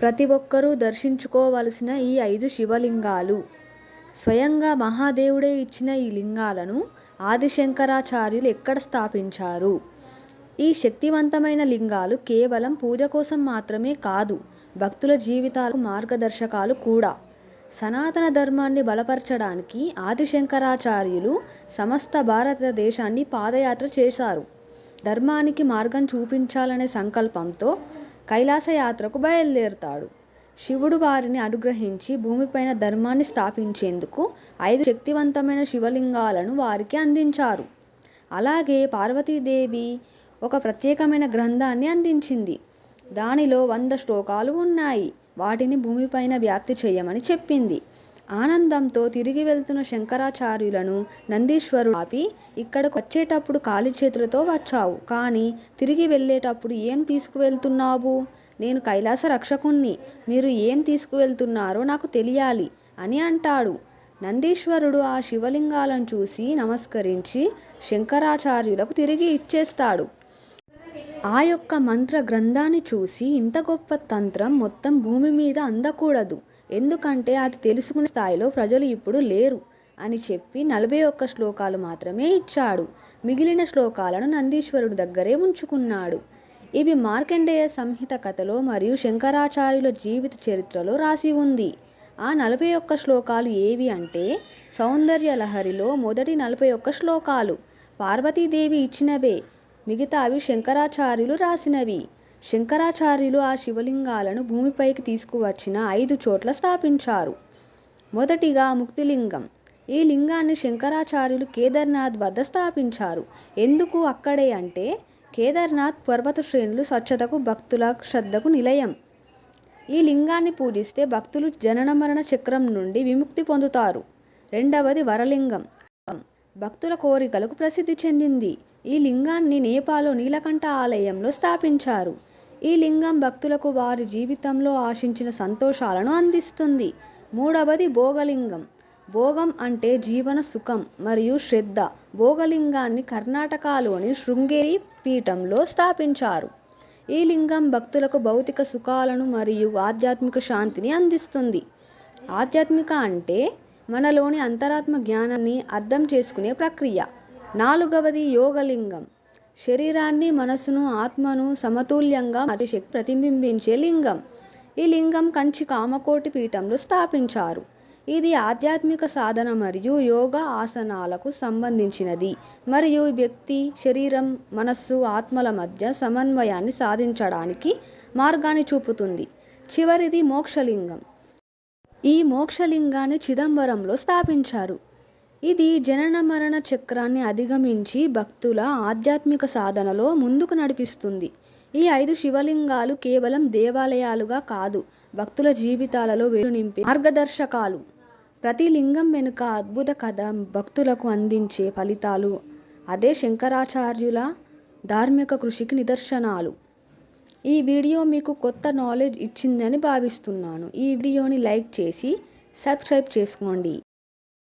ప్రతి ఒక్కరూ దర్శించుకోవలసిన ఈ ఐదు శివలింగాలు. స్వయంగా మహాదేవుడే ఇచ్చిన ఈ లింగాలను ఆదిశంకరాచార్యులు ఎక్కడ స్థాపించారు? ఈ శక్తివంతమైన లింగాలు కేవలం పూజ కోసం మాత్రమే కాదు భక్తుల జీవితాలకు మార్గదర్శకాలు కూడా. సనాతన ధర్మాన్ని బలపరచడానికి ఆదిశంకరాచార్యులు సమస్త భారతదేశాన్ని పాదయాత్ర చేశారు. ధర్మానికి మార్గం చూపించాలనే సంకల్పంతో కైలాసయాత్రకు బయలుదేరుతాడు. శివుడు వారిని అనుగ్రహించి భూమిపైన ధర్మాన్ని స్థాపించేందుకు ఐదు శక్తివంతమైన శివలింగాలను వారికి అందించారు. అలాగే పార్వతీదేవి ఒక ప్రత్యేకమైన గ్రంథాన్ని అందించింది. దానిలో వంద శ్లోకాలు ఉన్నాయి. వాటిని భూమిపైన వ్యాప్తి చేయమని చెప్పింది. ఆనందంతో తిరిగి వెళ్తున్న శంకరాచార్యులను నందీశ్వరుడు ఆపి ఇక్కడకు వచ్చేటప్పుడు ఖాళీ చేతులతో వచ్చావు. కానీ తిరిగి వెళ్ళేటప్పుడు ఏం తీసుకువెళ్తున్నావు? నేను కైలాస రక్షకుణ్ణి. మీరు ఏం తీసుకువెళ్తున్నారో నాకు తెలియాలి అని అంటాడు. నందీశ్వరుడు ఆ శివలింగాలను చూసి నమస్కరించి శంకరాచార్యులకు తిరిగి ఇచ్చేస్తాడు. ఆ యొక్క మంత్ర గ్రంథాన్ని చూసి ఇంత గొప్ప తంత్రం మొత్తం భూమి మీద అందకూడదు. ఎందుకంటే అది తెలుసుకునే స్థాయిలో ప్రజలు ఇప్పుడు లేరు అని చెప్పి నలభై ఒక్క శ్లోకాలు మాత్రమే ఇచ్చాడు. మిగిలిన శ్లోకాలను నందీశ్వరుడు దగ్గరే ఉంచుకున్నాడు. ఇవి మార్కండేయ సంహిత కథలో మరియు శంకరాచార్యుల జీవిత చరిత్రలో రాసి ఉంది. ఆ నలభై ఒక్క శ్లోకాలు ఏవి అంటే సౌందర్య లహరిలో మొదటి నలభై ఒక్క శ్లోకాలు. పార్వతీదేవి ఇచ్చినవే. మిగతావి శంకరాచార్యులు రాసినవి. శంకరాచార్యులు ఆ శివలింగాలను భూమిపైకి తీసుకువచ్చిన ఐదు చోట్ల స్థాపించారు. మొదటిగా ముక్తిలింగం. ఈ లింగాన్ని శంకరాచార్యులు కేదార్నాథ్ వద్ద స్థాపించారు. ఎందుకు అక్కడే అంటే కేదార్నాథ్ పర్వత శ్రేణులు స్వచ్ఛతకు భక్తుల శ్రద్ధకు నిలయం. ఈ లింగాన్ని పూజిస్తే భక్తులు జనన మరణ చక్రం నుండి విముక్తి పొందుతారు. రెండవది వరలింగం. భక్తుల కోరికలకు ప్రసిద్ధి చెందింది. ఈ లింగాన్ని నేపాల్లో నీలకంఠ ఆలయంలో స్థాపించారు. ఈ లింగం భక్తులకు వారి జీవితంలో ఆశించిన సంతోషాలను అందిస్తుంది. మూడవది భోగలింగం. భోగం అంటే జీవన సుఖం మరియు శ్రద్ధ. భోగలింగాన్ని కర్ణాటకలోని శృంగేరి పీఠంలో స్థాపించారు. ఈ లింగం భక్తులకు భౌతిక సుఖాలను మరియు ఆధ్యాత్మిక శాంతిని అందిస్తుంది. ఆధ్యాత్మిక అంటే మనలోని అంతరాత్మ జ్ఞానాన్ని అర్థం చేసుకునే ప్రక్రియ. నాలుగవది యోగలింగం. శరీరాన్ని మనసును ఆత్మను సమతుల్యంగా మరియు ప్రతిబింబించే లింగం. ఈ లింగం కంచి కామకోటి పీఠంలో స్థాపించారు. ఇది ఆధ్యాత్మిక సాధన మరియు యోగా ఆసనాలకు సంబంధించినది. మరియు వ్యక్తి శరీరం మనస్సు ఆత్మల మధ్య సమన్వయాన్ని సాధించడానికి మార్గాన్ని చూపుతుంది. చివరిది మోక్షలింగం. ఈ మోక్షలింగాన్ని చిదంబరంలో స్థాపించారు. ఇది జనన మరణ చక్రాన్ని అధిగమించి భక్తుల ఆధ్యాత్మిక సాధనలో ముందుకు నడిపిస్తుంది. ఈ ఐదు శివలింగాలు కేవలం దేవాలయాలుగా కాదు భక్తుల జీవితాలలో వెలు నింపే మార్గదర్శకాలు. ప్రతి లింగం వెనుక అద్భుత కథ భక్తులకు అందించే ఫలితాలు అదే శంకరాచార్యుల ధార్మిక కృషికి నిదర్శనాలు. ఈ వీడియో మీకు కొత్త నాలెడ్జ్ ఇచ్చిందని భావిస్తున్నాను. ఈ వీడియోని లైక్ చేసి సబ్స్క్రైబ్ చేసుకోండి.